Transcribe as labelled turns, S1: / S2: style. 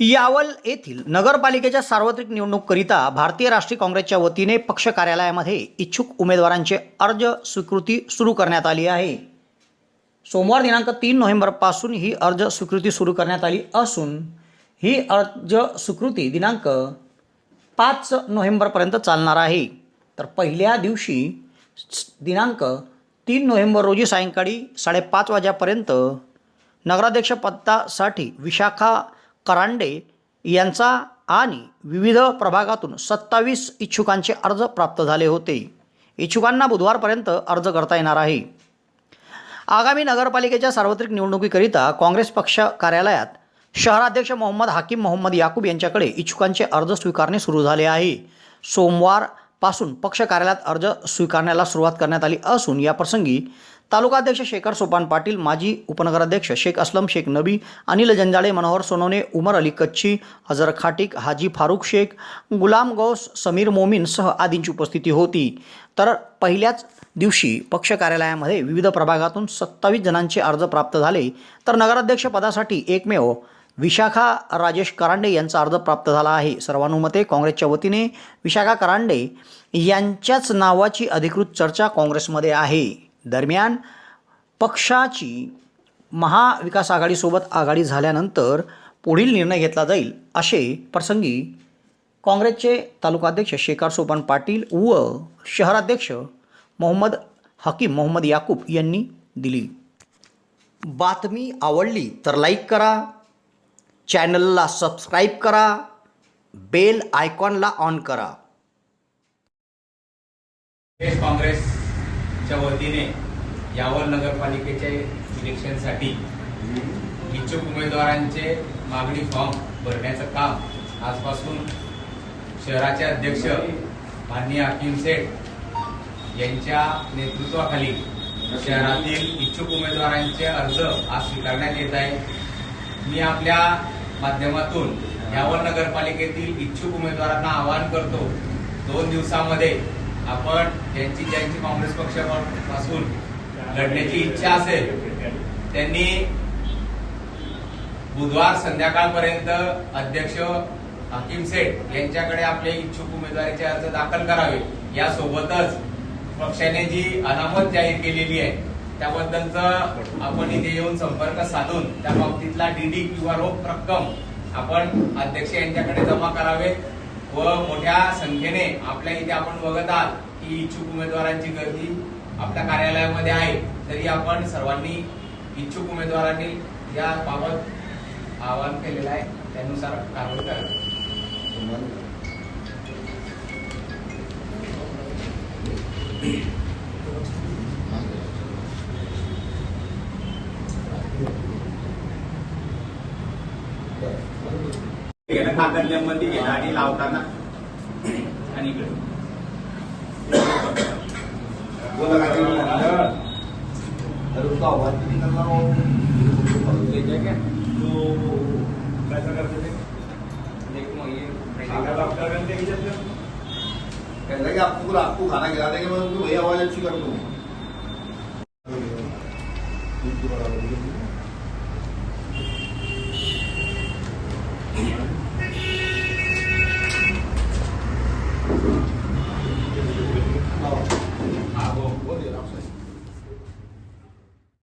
S1: यावल येथील नगरपालिकेच्या सार्वत्रिक निवडणूककरिता भारतीय राष्ट्रीय काँग्रेसच्या वतीने पक्ष कार्यालयामध्ये इच्छुक उमेदवारांचे अर्ज स्वीकृती सुरू करण्यात आली आहे. सोमवार दिनांक तीन नोव्हेंबरपासून ही अर्ज स्वीकृती सुरू करण्यात आली असून ही अर्ज स्वीकृती दिनांक पाच नोव्हेंबरपर्यंत चालणार आहे. तर पहिल्या दिवशी दिनांक तीन नोव्हेंबर रोजी सायंकाळी साडेपाच वाजेपर्यंत नगराध्यक्षपदासाठी विशाखा करांडे यांचा आणि विविध प्रभागातून सत्तावीस इच्छुकांचे अर्ज प्राप्त झाले होते. इच्छुकांना बुधवारपर्यंत अर्ज करता येणार आहे. आगामी नगरपालिकेच्या सार्वत्रिक निवडणुकीकरिता काँग्रेस पक्ष कार्यालयात शहराध्यक्ष मोहम्मद हाकीम मोहम्मद याकूब यांच्याकडे इच्छुकांचे अर्ज स्वीकारणे सुरू झाले आहे. सोमवारपासून पक्ष कार्यालयात अर्ज स्वीकारण्याला सुरुवात करण्यात आली असून याप्रसंगी तालुकाध्यक्ष शेखर सोपान पाटील माजी उपनगराध्यक्ष शेख असलम शेख नबी अनिल जंजाळे मनोहर सोनवणे उमर अली कच्ची हजर खाटिक हाजी फारुख शेख गुलाम गौस समीर मोमीनसह आदींची उपस्थिती होती. तर पहिल्याच दिवशी पक्ष कार्यालयामध्ये विविध प्रभागातून सत्तावीस जणांचे अर्ज प्राप्त झाले. तर नगराध्यक्ष पदासाठी एकमेव विशाखा राजेश करांडे यांचा अर्ज प्राप्त झाला आहे. सर्वानुमते काँग्रेसच्या वतीने विशाखा करांडे यांच्याच नावाची अधिकृत चर्चा काँग्रेसमध्ये आहे. दरम्यान पक्षाची महाविकास आघाडीसोबत आघाडी झाल्यानंतर पुढील निर्णय घेतला जाईल असे प्रसंगी काँग्रेसचे तालुकाध्यक्ष शेखर सोपान पाटील व शहराध्यक्ष मोहम्मद हकीम मोहम्मद याकूब यांनी दिली. बातमी आवडली तर लाईक करा चॅनलला सबस्क्राईब करा बेल आयकॉनला ऑन करा.
S2: प्रदेश काँग्रेसच्या वतीने यावल नगरपालिकेच्या इलेक्शनसाठी इच्छुक उमेदवारांचे मागणी फॉर्म भरण्याचं काम आजपासून शहराचे अध्यक्ष माननीय अकिम सेठ यांच्या नेतृत्वाखाली शहरातील इच्छुक उमेदवारांचे अर्ज आज स्वीकारण्यात येत आहे. मी आपल्या माध्यमातून यावल नगरपालिकेतील इच्छुक उमेदवारांना आवाहन करतो दोन दिवसामध्ये आपण ज्यांची ज्यांची काँग्रेस पक्षापासून लढण्याची इच्छा असेल त्यांनी बुधवार संध्याकाळपर्यंत अध्यक्ष हकीम सेठ यांच्याकडे आपले इच्छुक उमेदवारीचे अर्ज दाखल करावे. यासोबतच पक्षाने जी अनामत जाहीर केलेली आहे त्याबद्दलच आपण इथे येऊन संपर्क साधून त्या बाबतीतला डीडी किंवा रोख रक्कम आपण अध्यक्ष यांच्याकडे जमा करावे व मोठ्या संख्येने आपल्या इथे आपण बघत आहात की इच्छुक उमेदवारांची गर्दी आपल्या कार्यालयामध्ये आहे. तरी आपण सर्वांनी इच्छुक उमेदवारांनी या बाबत आवाहन केलेलं आहे. त्यानुसार कारवाई करावी.
S3: कागदल्यामध्ये घेणं आणि लावताना आणि काय? तर उसका आवाज भी निकलना हो? क्या? तो कैसा करते थे
S2: देखो ये.
S3: आप कर रहे थे कि जैसे कहता कि आपको आपको खाना खिला देंगे मैं उनको भैया आवाज अच्छी कर दूँ Thank you.